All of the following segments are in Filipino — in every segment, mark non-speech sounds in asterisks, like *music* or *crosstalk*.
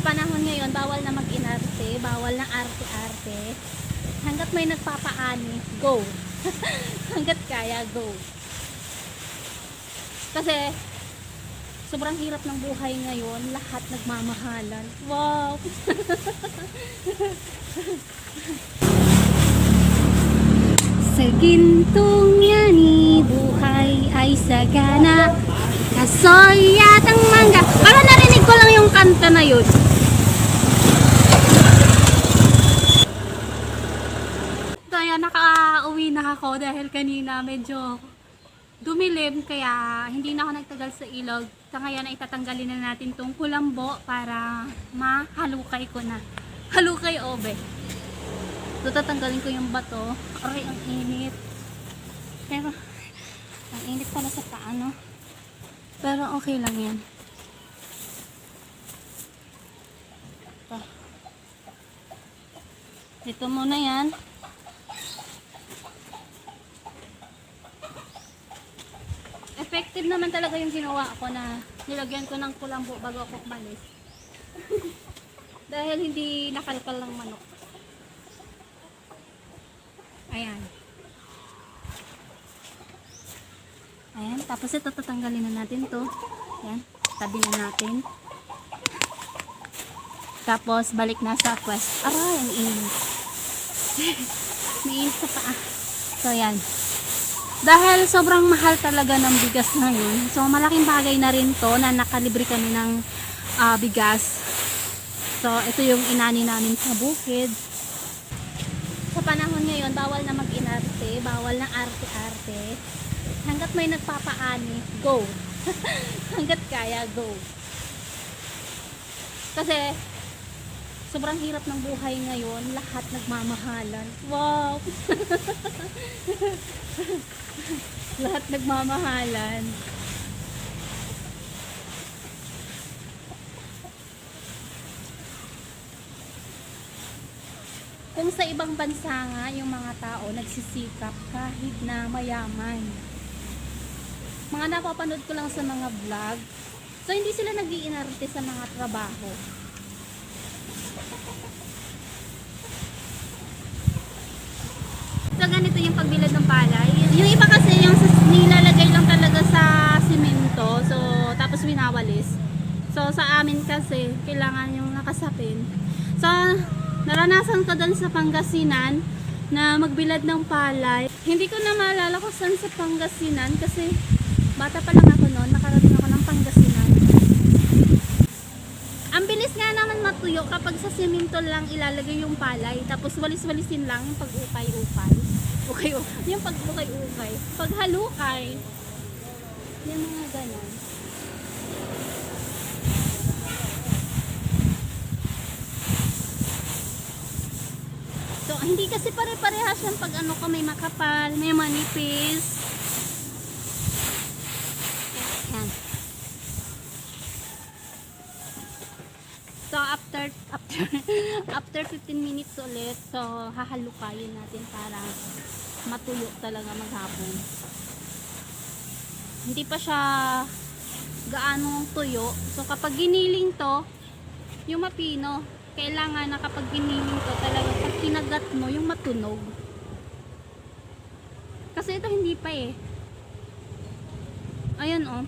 Sa panahon ngayon, bawal na mag-inarte, bawal na arte-arte. Hanggat may nagpapaani, go. *laughs* Hanggat kaya, go. Kasi, sobrang hirap ng buhay ngayon, lahat nagmamahalan. Wow! *laughs* Sa gintong yani, buhay ay sagana. Kasoy yatang mangga. Parang narinig ko lang yung kanta na yun. So, ayan, naka-uwi na ako dahil kanina medyo dumilim kaya hindi na ako nagtagal sa ilog. Sa ngayon ay tatanggalin na natin tong kulambo para mahalukay ko na. Halukay obe. So tatanggalin ko yung bato. Aray, ang init. Pero, ang init pala sa paa, no? Pero okay lang yan. Ito muna yan. Effective naman talaga yung ginawa ko na nilagyan ko ng kulambo bago ako umalis. *laughs* Dahil hindi nakalkal ng manok. Ayan. Ayan. Tapos ito tatanggalin na natin to. Ayan. Tabi na natin. Tapos balik na sa quest. Aray, ang init. *laughs* Mainit sa paa. So, ayan. Dahil sobrang mahal talaga ng bigas ngayon. So, malaking bagay na rin to na nakalibre kami ng ah, bigas. So, ito yung inani namin sa bukid sa panahon ngayon, bawal na mag-inarte, bawal na arte-arte. Hanggat may nagpapaani, go. *laughs* Hanggat kaya, go. Kasi, sobrang hirap ng buhay ngayon, lahat nagmamahalan. Wow! *laughs* lahat nagmamahalan. Kung sa ibang bansa nga, yung mga tao nagsisikap kahit na mayaman. Mga napapanood ko lang sa mga vlog. So, hindi sila nag-iinarte sa mga trabaho. So, ganito yung pagbilad ng palay. Yung iba kasi yung nilalagay lang talaga sa simento. So, tapos winawalis. So, sa amin kasi, kailangan yung nakasapin. So, naranasan ko doon sa Pangasinan na magbilad ng palay. Hindi ko na maalala kung saan sa Pangasinan kasi bata pa lang ako noon, nakarating ako ng Pangasinan. Ang bilis nga naman matuyo kapag sa simento lang ilalagay yung palay, tapos walis-walisin lang yung pag-ukay-ukay. Ukay-ukay. Yung pag-ukay-ukay. Pag halukay, yung mga ganon. So, hindi kasi pare-parehas yan pag ano ka may makapal, may manipis. Yan. So, after, after, *laughs* after 15 minutes ulit, so, hahalukayin natin para matuyo talaga maghapon. Hindi pa siya gaano tuyo. So, kapag giniling to, yung mapino, kailangan na kapag giniling to, talaga pag kinagat mo, yung matunog. Kasi ito hindi pa eh. Ayan oh.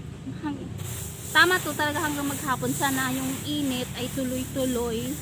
Tama to talaga hanggang maghapon. Sana yung init ay tuloy-tuloy.